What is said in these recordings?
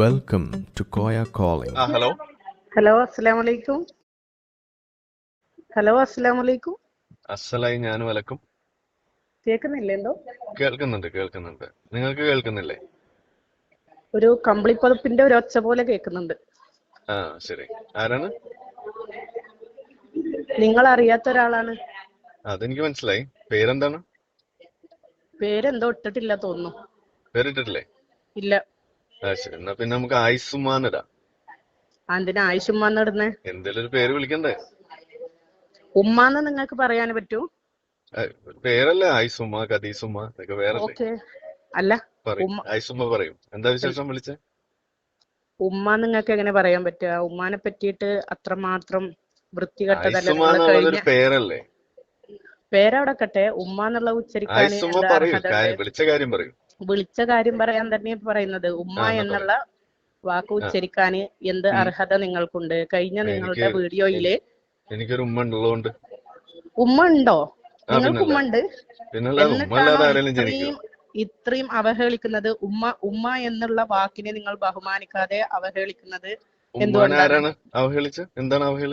Welcome to Koya calling ആ hello. Hello അസ്സലാമു അലൈക്കും ഹലോ അസ്സലാമു അലൈക്കും അസ്സലായി ഞാനും വലക്കും കേൾക്കുന്നില്ലേ എന്തോ? കേൾക്കുന്നുണ്ട് കേൾക്കുന്നുണ്ട്. നിങ്ങൾക്ക് കേൾക്കുന്നില്ലേ? ഒരു കമ്പിളിപ്പതപ്പിന്റെ ഒരു ഒച്ച പോലെ കേൾക്കുന്നുണ്ട്. ആ ശരി. ആരാണ്? നിങ്ങൾ അറിയാത്ത ഒരാളാണ് അതെനിക്ക് മനസ്സിലായി. പേരെന്താണ്? പേരെന്തോ ഇട്ടിട്ടില്ല തോന്നുന്നു. പേരിട്ടിട്ടില്ലേ? ഇല്ല. ശരി. എന്നാ പിന്നെ നമുക്ക് ആയിസുമാൻ ഇടാം അതിന് ആയിഷുമ്മാന്ന് ഇടുന്നേ? എന്തേലും ഒരു പേര് വിളിക്കണ്ടേ? ഉമ്മാന്ന് നിങ്ങൾക്ക് പറയാൻ പറ്റൂ? പേരല്ല ആയിസുമ്മ കദീസുമ്മ ഇതൊക്കെ വേറല്ലേ അല്ല? ആയിസുമ്മ പറയും എന്താ വിശേഷം വിളിച്ചേ? ഉമ്മ നിങ്ങൾക്ക് എങ്ങനെ പറയാൻ പറ്റുക? ഉമ്മാനെ പറ്റിയിട്ട് അത്രമാത്രം വൃത്തികെട്ടതല്ല പേരല്ലേ? പേരവിടെ കട്ടെ ഉമ്മ എന്നുള്ള ഉച്ചരിക്കാൻ വിളിച്ച കാര്യം പറയൂ. വിളിച്ച കാര്യം പറയാൻ തന്നെ പറയുന്നത്. ഉമ്മ എന്നുള്ള വാക്ക് ഉച്ചരിക്കാൻ എന്ത് അർഹത നിങ്ങൾക്കുണ്ട്? കഴിഞ്ഞ നിങ്ങളുടെ വീഡിയോയിൽ എനിക്കൊരു ഉമ്മ ഉള്ളതുകൊണ്ട്. ഉമ്മ ഉണ്ടോ? നിങ്ങൾക്ക് ഉമ്മ ഉണ്ട് ഇത്രയും ഇത്രയും അവഹേളിക്കുന്നത്? ഉമ്മ ഉമ്മ എന്നുള്ള വാക്കിനെ നിങ്ങൾ ബഹുമാനിക്കാതെ അവഹേളിക്കുന്നത് എന്തുകൊണ്ടാണ്?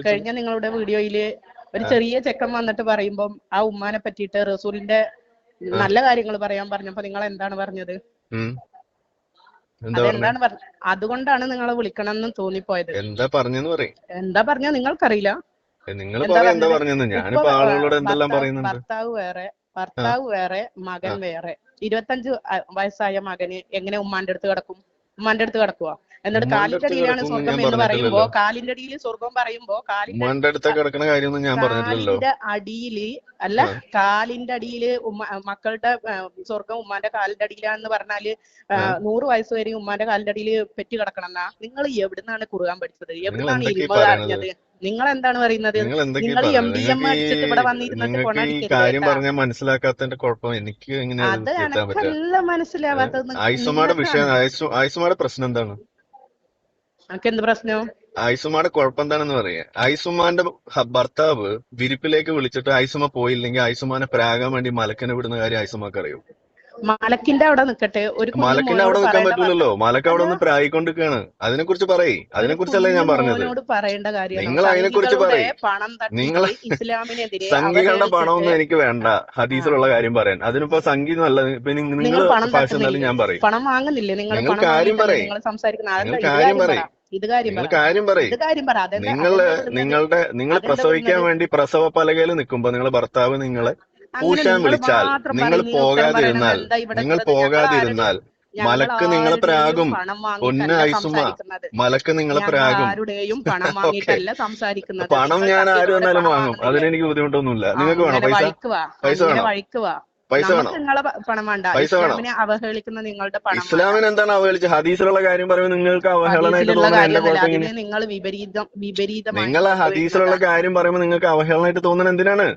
കഴിഞ്ഞ നിങ്ങളുടെ വീഡിയോയിൽ ഒരു ചെറിയ ചെക്കൻ വന്നിട്ട് പറയുമ്പോൾ ആ ഉമ്മാനെ പറ്റിയിട്ട് റസൂലിന്റെ നല്ല കാര്യങ്ങൾ പറയാൻ പറഞ്ഞപ്പോ നിങ്ങൾ എന്താണ് പറഞ്ഞത് അതെന്താണ് അതുകൊണ്ടാണ് നിങ്ങളെ വിളിക്കണം എന്ന് തോന്നിപ്പോയത്. എന്താ പറഞ്ഞെന്ന് പറയും. എന്താ പറഞ്ഞ നിങ്ങൾക്കറിയില്ല. നിങ്ങൾ എന്താ പറഞ്ഞത്? ഞാനിപ്പോ ആളുകളോട് എന്തെല്ലാം ഭർത്താവ്- പറയുന്നുണ്ട്? ഭർത്താവ് വേറെ ഭർത്താവ് വേറെ മകൻ വേറെ. ഇരുപത്തഞ്ച് വയസ്സായ മകന് എങ്ങനെ ഉമ്മാന്റെ അടുത്ത് കിടക്കും? ഉമ്മാന്റെ അടുത്ത് കിടക്കുക എന്നിട്ട് കാലിന്റെ അടിയിലാണ് സ്വർഗം എന്ന് പറയുമ്പോ കാലിന്റെ അടിയിൽ സ്വർഗം പറയുമ്പോ കാലിന്റെ കാര്യമൊന്നും ഞാൻ പറഞ്ഞില്ലല്ലോ കാലിന്റെ അടിയിൽ അല്ല കാലിന്റെ അടിയിൽ ഉമ്മ മക്കളുടെ സ്വർഗം ഉമ്മാന്റെ കാലിന്റെ അടിയിലാന്ന് പറഞ്ഞാൽ നൂറ് വയസ്സ് വരെ ഉമ്മാന്റെ കാലിന്റെ അടിയിൽ പെറ്റി കിടക്കണം എന്നാ. നിങ്ങൾ എവിടുന്നാണ് കുറുകാൻ പഠിച്ചത്? എവിടുന്നാണ് ഈ ഇരുമ പറയണത്? അറിഞ്ഞത്? നിങ്ങൾ എന്താണ് പറയുന്നത്? നിങ്ങൾ എം ഡി എം അടിച്ചിട്ട് ഇവിടെ വന്നിരുന്നിട്ട് മനസ്സിലാക്കാത്തതിന്റെ കുഴപ്പം എനിക്ക് അത് എനക്കല്ല മനസ്സിലാവാത്തത് ആയിസുമാടെ വിഷയം ആയിസു പ്രശ്നം എന്താണ്? എന്ത് പ്രശ്നം? ആയിസുമാടെ കുഴപ്പം എന്താണെന്ന് പറയാ. ഐസുമാന്റെ ഭർത്താവ് വിരിപ്പിലേക്ക് വിളിച്ചിട്ട് ഐസുമ പോയില്ലെങ്കിൽ ഐസുമാനെ പ്രാകാൻ വേണ്ടി മലക്കനെ വിടുന്ന കാര്യം ഐസുമാക്ക് അറിയൂ മലക്കിന്റെ അവിടെ നിക്കട്ടെ. ഒരു മലക്കിന്റെ അവിടെ നിൽക്കാൻ പറയേണ്ട പറ്റില്ലല്ലോ മലക്ക് അവിടെ ഒന്ന് പ്രായിക്കൊണ്ടിരിക്കാണ് അതിനെ കുറിച്ച് പറയേ. അതിനെ കുറിച്ചല്ലേ ഞാൻ പറഞ്ഞത്. പറയേണ്ട നിങ്ങൾ അതിനെ കുറിച്ച് പറയും. നിങ്ങൾ സംഘികളുടെ പണമൊന്നും എനിക്ക് വേണ്ട. ഹദീസിലുള്ള കാര്യം പറയാൻ. അതിനിപ്പോ സംഘി നല്ല നിങ്ങൾ ഭാഷ ഞാൻ പറയും. പണം വാങ്ങുന്നില്ലേ? നിങ്ങൾ കാര്യം പറയും. നിങ്ങൾ കാര്യം പറയ്. ഇത് കാര്യം പറ. നിങ്ങൾ നിങ്ങളുടെ നിങ്ങൾ പ്രസവിക്കാൻ വേണ്ടി പ്രസവ പലകയിൽ നിൽക്കുമ്പോ നിങ്ങളെ ഭർത്താവ് നിങ്ങളെ പൂശാൻ വിളിച്ചാൽ നിങ്ങൾ പോകാതിരുന്നാൽ നിങ്ങൾ പോകാതിരുന്നാൽ മലക്ക് നിങ്ങളെ പ്രാകും പൊന്ന് ഐസുമ മലക്ക് നിങ്ങളെ പ്രാകും പണം വാങ്ങിയിട്ടല്ല സംസാരിക്കുന്നത്. പണം ഞാൻ ആര് എന്നാലും വാങ്ങും? അതിനെനിക്ക് ബുദ്ധിമുട്ടൊന്നുമില്ല. നിങ്ങൾക്ക് വേണോ പൈസ? പൈസ വേണോ? പൈസ വേണം? നിങ്ങളെ പണം വേണ്ട. പൈസ വേണം? ഇസ്ലാമിനെ അവഹേളിക്കുന്ന നിങ്ങളുടെ പണം. ഇസ്ലാമിന് എന്താണ് അവഹേളിച്ച ഹദീസിലുള്ള കാര്യം പറയുമ്പോൾ നിങ്ങൾക്ക് അവഹേളനായിട്ട് നിങ്ങൾ വിപരീതം വിപരീതം നിങ്ങൾ ഹദീസിലുള്ള കാര്യം പറയുമ്പോൾ നിങ്ങൾക്ക് അവഹേളനായിട്ട് തോന്നുന്നത് എന്തിനാണ്.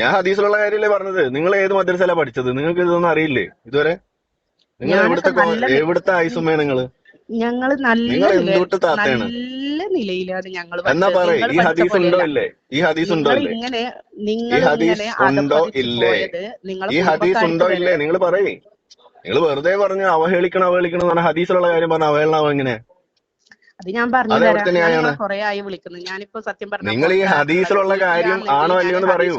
ഞാൻ ഹദീസിലുള്ള കാര്യമല്ലേ പറഞ്ഞത്. നിങ്ങൾ ഏത് മദ്രസയിലാ പഠിച്ചത്? നിങ്ങൾക്ക് ഇതൊന്നും അറിയില്ലേ ഇതുവരെ? നിങ്ങൾ എവിടുത്തെ എവിടുത്തെ ആയിസുമേ നിങ്ങൾ ഞങ്ങൾ നല്ല? നല്ല നിലയിലാണ് ഞങ്ങൾ എന്നാ പറയ് ഈ ഹദീസ് ഉണ്ടോ ഇല്ലേ? ഈ ഹദീസ് ഉണ്ടോ ഇങ്ങനെ നിങ്ങൾ ഹദീസ് ഉണ്ടോ ഇല്ലേ? ഈ ഹദീസ് ഉണ്ടോ ഇല്ലേ? നിങ്ങൾ പറയേ. നിങ്ങൾ വെറുതെ പറഞ്ഞു അവഹേളിക്കണം അവഹേളിക്കണം പറഞ്ഞ ഹദീസിലുള്ള കാര്യം പറഞ്ഞ അവഹേളനം എങ്ങനെ അത് ഞാൻ പറഞ്ഞു തരാം. ന്യായാണ്? ആയി വിളിക്കുന്നു. ഞാനിപ്പോ സത്യം പറഞ്ഞു നിങ്ങൾ ഈ ഹദീസിലുള്ള കാര്യം ആണോ അല്ലയോ എന്ന് പറയൂ.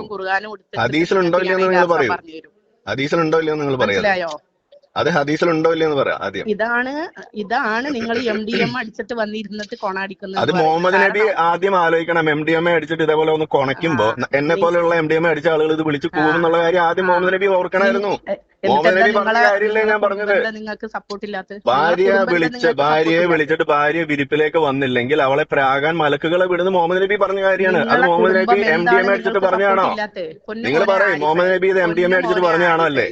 ഹദീസിലുണ്ടോ ഇല്ലയോ എന്ന് നിങ്ങൾ പറയൂ. ഹദീസിലുണ്ടോ ഇല്ലയോ എന്ന് നിങ്ങൾ പറയാം അത് ഹദീസിലുണ്ടോ ഇല്ലയോ എന്ന് പറയാം ആദ്യം. ഇതാണ് ഇതാണ് നിങ്ങൾ എം ഡി എം അടിച്ചിട്ട് വന്നിരുന്നിട്ട് കൊണാടിക്കുന്നത് അത് മുഹമ്മദ് നബി ആദ്യം ആലോചിക്കണം എം ഡി എം എ അടിച്ചിട്ട് ഇതേപോലെ ഒന്ന് കൊണയ്ക്കുമ്പോ എന്നെ പോലെയുള്ള എം ഡി എം എ അടിച്ച ആളുകൾ ഇത് വിളിച്ചു എന്നുള്ള കാര്യം ആദ്യം മുഹമ്മദ് നബി ഓർക്കണമായിരുന്നു. നിങ്ങൾക്ക് സപ്പോർട്ട് ഇല്ലാത്ത ഭാര്യ വിളിച്ച ഭാര്യയെ വിളിച്ചിട്ട് ഭാര്യ വിരിപ്പിലേക്ക് വന്നില്ലെങ്കിൽ അവളെ പ്രാകാൻ മലക്കുകളെ വിടുന്ന മുഹമ്മദ് നബി പറഞ്ഞ കാര്യമാണ്. അത് മുഹമ്മദ് നബി എം ഡി എം അടിച്ചിട്ട് പറഞ്ഞാണോ നിങ്ങൾ പറയ് മുഹമ്മദ് നബി ഇത് എം ഡി എം അടിച്ചിട്ട് പറഞ്ഞാണോ അല്ലേ?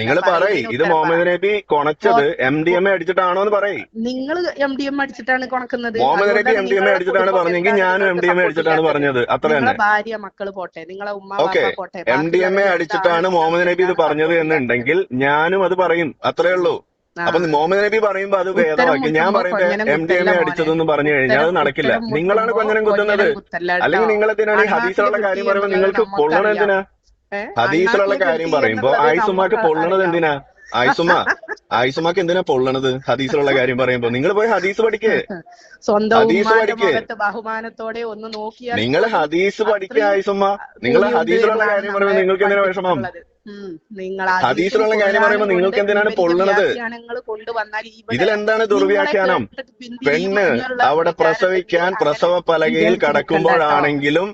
നിങ്ങൾ പറയ് ഇത് മുഹമ്മദ് നബി കൊണച്ചത് എം ഡി എം എ അടിച്ചിട്ടാണോ എന്ന് പറയ്. നിങ്ങൾ എം ഡി എം അടിച്ചിട്ടാണ് കൊണക്കുന്നത്. മുഹമ്മദ് നബി എം ഡി എം അടിച്ചിട്ടാണ് പറഞ്ഞെങ്കിൽ ഞാനും എം ഡി എം അടിച്ചിട്ടാണ് പറഞ്ഞത്. അത്ര തന്നെ. ഭാര്യ മക്കൾ പോട്ടെ. നിങ്ങളെ ഉമ്മ ഓക്കെ. പോട്ടെ. എം ഡി എം അടിച്ചിട്ടാണ് മുഹമ്മദ് നബി ഇത് പറഞ്ഞത് support എന്നുണ്ടെങ്കിൽ ഞാനും അത് പറയും. അത്രേ ഉള്ളൂ. അപ്പൊ മുഹമ്മദ് നബി പറയുമ്പോ അത് ഭേദമാക്കി. ഞാൻ പറയുമ്പോ എം ഡി എം എ അടിച്ചതെന്ന് പറഞ്ഞു കഴിഞ്ഞാൽ അത് നടക്കില്ല. നിങ്ങളാണ് കൊഞ്ഞനം കുത്തുന്നത്. അല്ലെങ്കിൽ നിങ്ങൾ എന്തിനാണ് ഈ ഹദീസിലുള്ള കാര്യം പറയുമ്പോൾ നിങ്ങൾക്ക്. പൊള്ളണ എന്തിനാ? ഹദീസിലുള്ള കാര്യം പറയുമ്പോ ആയിസുമാക്ക് പൊള്ളണത് എന്തിനാ? ആയിസുമ ആയിസുമാക്ക് എന്തിനാ പൊള്ളണത്? ഹദീസിലുള്ള കാര്യം പറയുമ്പോ. നിങ്ങൾ പോയി ഹദീസ് പഠിക്കേ. സ്വന്തം ഹദീസ് പഠിക്കേ. ബഹുമാനത്തോടെ ഒന്ന് നോക്കിയാൽ നിങ്ങൾ ഹദീസ് പഠിക്കേ ആയിസുമ നിങ്ങൾ ഹദീസിലുള്ള കാര്യം പറയുമ്പോ നിങ്ങൾക്ക് എന്തിനാ വിഷമം. നിങ്ങൾ ഹദീസിലുള്ള കാര്യം പറയുമ്പോൾ നിങ്ങൾക്ക് എന്തിനാണ് പൊള്ളണത്? ഇതിലെന്താണ് ദുർവ്യാഖ്യാനം? പെണ്ണ് അവിടെ പ്രസവിക്കാൻ പ്രസവ പലകയിൽ കടക്കുമ്പോഴാണെങ്കിലും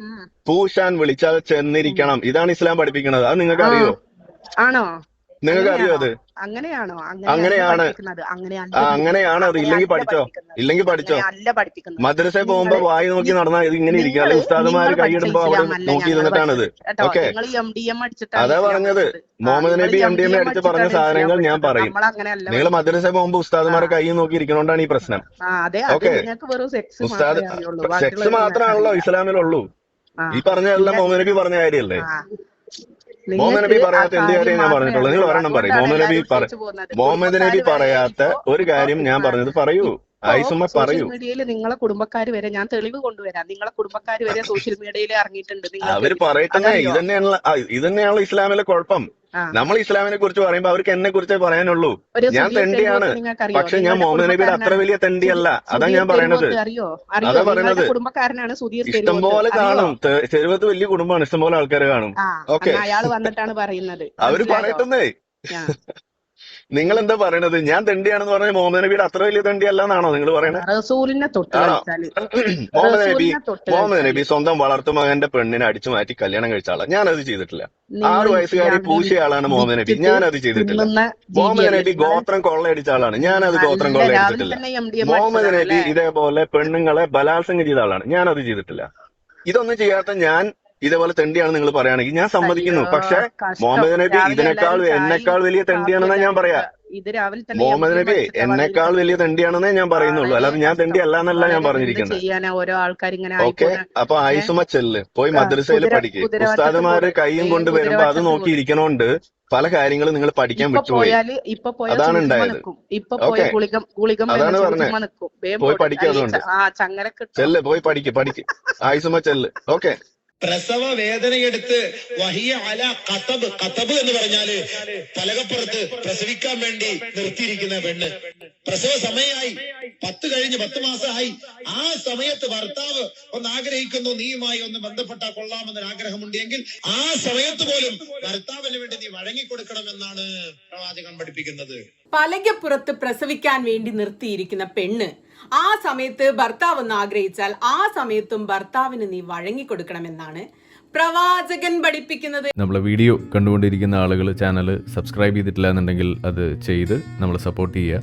പൂശാൻ വിളിച്ചാൽ ചെന്നിരിക്കണം. ഇതാണ് ഇസ്ലാം പഠിപ്പിക്കുന്നത്. അത് നിങ്ങൾക്ക് അറിയോ ആണോ? നിങ്ങൾക്ക് അറിയോ അത്? അങ്ങനെയാണോ? അങ്ങനെയാണ്. അങ്ങനെയാണ് ഇല്ലെങ്കിൽ പഠിച്ചോ. ഇല്ലെങ്കിൽ പഠിച്ചോ? മദ്രസയിൽ പോകുമ്പോ വായി നോക്കി നടന്നാൽ ഇത് ഇങ്ങനെ ഇരിക്കും. അല്ലെങ്കിൽ ഉസ്താദുമാര് കൈയിടുമ്പോ അവിടെ നോക്കി ഇരുന്നിട്ടാണിത് ഓക്കെ. അതാ പറഞ്ഞത്. മുഹമ്മദ് നബി എം ഡി എം അടിച്ച് പറഞ്ഞ സാധനങ്ങൾ ഞാൻ. പറയും. നിങ്ങൾ മദ്രസയിൽ പോകുമ്പോ ഉസ്താദുമാരെ കൈ നോക്കി ഇരിക്കണോണ്ടാണ് ഈ പ്രശ്നം. ഓക്കെ. ഉസ്താദ് സെക്സ് മാത്രമാണല്ലോ ഇസ്ലാമിലുള്ളൂ. ഈ പറഞ്ഞതെല്ലാം മുഹമ്മദ് നബി പറഞ്ഞ കാര്യമല്ലേ. മുഹമ്മദ് നബി പറയാത്ത എന്ത് കാര്യം ഞാൻ പറഞ്ഞിട്ടുള്ളത്? പറഞ്ഞിട്ടുള്ളൂ നിങ്ങൾ ഒരെണ്ണം പറയും. മുഹമ്മദ് നബി മുഹമ്മദ് നബി പറയാത്ത ഒരു കാര്യം ഞാൻ പറഞ്ഞത് പറയൂ. ആയിസുമ്മ പറയൂ. മീഡിയയിൽ നിങ്ങളെ കുടുംബക്കാർ വരെ ഞാൻ തെളിവ് കൊണ്ടുവരാം. നിങ്ങളെ കുടുംബക്കാർ വരെ സോഷ്യൽ മീഡിയയിൽ ഇറങ്ങിയിട്ടുണ്ട്. അവർ പറയട്ടെ അതറിയോ? ഇത് തന്നെയാണല്ലോ ഇത് തന്നെയാണല്ലോ ഇസ്ലാമിലെ കുഴപ്പം. നമ്മൾ ഇസ്ലാമിനെ കുറിച്ച് പറയുമ്പോ അവർക്ക് എന്നെ കുറിച്ചേ പറയാനുള്ളൂ. ഞാൻ തെണ്ടിയാണ്. പക്ഷെ ഞാൻ മുഹമ്മദ് നബിയുടെ അത്ര വലിയ തെണ്ടിയല്ല. അതാ ഞാൻ പറയണത്. അതാ പറയണത്. കുടുംബക്കാരനാണ് സുധീർ ഇഷ്ടംപോലെ കാണും. ചെരുവത്ത് വലിയ കുടുംബമാണ്. ഇഷ്ടംപോലെ ആൾക്കാർ കാണും. ഓക്കെ. അയാൾ വന്നിട്ടാണ് പറയുന്നത്. അവർ? പറയട്ടെന്നേ. നിങ്ങൾ എന്താ പറയണത്? ഞാൻ തെണ്ടിയാണെന്ന് പറഞ്ഞ മുഹമ്മദ് നബിയുടെ അത്ര വലിയ തെണ്ടി എന്നാണോ നിങ്ങൾ പറയണത്? മുഹമ്മദ് നബി മോഹൻ മുഹമ്മദ് നബി സ്വന്തം വളർത്തുമകന്റെ പെണ്ണിനെ അടിച്ചു മാറ്റി കല്യാണം കഴിച്ച ആളാ. അത് ചെയ്തിട്ടില്ല. ആറ് വയസ്സുകാരി പൂശിയ ആളാണ് മുഹമ്മദ് നബി. ഞാൻ അത് ചെയ്തിട്ടില്ല. മോഹൻ മുഹമ്മദ് നബി ഗോത്രം കൊള്ളയടിച്ച ആളാണ്. ഞാൻ അത് ഗോത്രം കൊള്ളയടിച്ചിട്ടില്ല. മുഹമ്മദ് നബി ഇതേപോലെ പെണ്ണുങ്ങളെ ബലാത്സംഗം ചെയ്ത ആളാണ്. ഞാൻ അത് ചെയ്തിട്ടില്ല. ഇതൊന്നും ചെയ്യാത്ത ഞാൻ ഇതേപോലെ തെണ്ടിയാണ് നിങ്ങൾ പറയുകയാണെങ്കിൽ ഞാൻ സമ്മതിക്കുന്നു. പക്ഷെ. മുഹമ്മദ് നബി ഇതിനേക്കാൾ എന്നെക്കാൾ വലിയ തെണ്ടിയാണെന്നാ ഞാൻ പറയാ. മുഹമ്മദ് നബി എന്നെക്കാൾ വലിയ തെണ്ടിയാണെന്നേ ഞാൻ പറയുന്നുള്ളൂ. അല്ലാതെ ഞാൻ തെണ്ടി അല്ല എന്നല്ല ഞാൻ പറഞ്ഞിരിക്കുന്നത്. ഓക്കെ അപ്പൊ ആയിസുമ ചെല്ല്. പോയി മദ്രസയിൽ പഠിക്കും. ഉസ്താദുമാര് കൈയും കൊണ്ട് വരുമ്പോ അത് കുതിരവട്ടത്ത് നോക്കി പോയി. ഇരിക്കണോണ്ട് പല കാര്യങ്ങളും നിങ്ങൾ പഠിക്കാൻ വിട്ടുപോയി. അതാണ് ഉണ്ടായത്. ഓക്കെ. അതാണ് ചുമ പറഞ്ഞെ. നിൽക്കും വേഗം പോയി പോട്. അതുകൊണ്ട്. ചെല്ല് പോയി പഠിക്ക് പഠിക്ക്. ആയിസുമ ചെല്ല്. ഓക്കെ. പ്രസവ വേദനയെടുത്ത് വഹിയ അല കത്തബ് കത്തബ് എന്ന് പറഞ്ഞാൽ പലകപ്പുറത്ത് പ്രസവിക്കാൻ വേണ്ടി നിർത്തിയിരിക്കുന്ന പെണ്ണ്. പ്രസവ സമയമായി പത്ത് കഴിഞ്ഞ് പത്ത് മാസമായി. ആ സമയത്ത് ഭർത്താവ് ഒന്ന് ആഗ്രഹിക്കുന്നു നീയുമായി ഒന്ന് ബന്ധപ്പെട്ടാൽ കൊള്ളാമെന്നൊരു ആഗ്രഹമുണ്ടെങ്കിൽ ആ സമയത്ത് പോലും ഭർത്താവിന് വേണ്ടി നീ വഴങ്ങിക്കൊടുക്കണമെന്നാണ് പ്രവാചകൻ പഠിപ്പിക്കുന്നത്. പലകപ്പുറത്ത് പ്രസവിക്കാൻ വേണ്ടി നിർത്തിയിരിക്കുന്ന പെണ്ണ് ആ സമയത്ത് ഭർത്താവ് ഒന്ന് ആഗ്രഹിച്ചാൽ ആ സമയത്തും ഭർത്താവിന് നീ വഴങ്ങിക്കൊടുക്കണമെന്നാണ് പ്രവാചകൻ പഠിപ്പിക്കുന്നത്. നമ്മളെ വീഡിയോ കണ്ടുകൊണ്ടിരിക്കുന്ന ആളുകൾ ചാനൽ സബ്സ്ക്രൈബ് ചെയ്തിട്ടില്ല എന്നുണ്ടെങ്കിൽ അത് ചെയ്ത് നമ്മളെ സപ്പോർട്ട് ചെയ്യുക.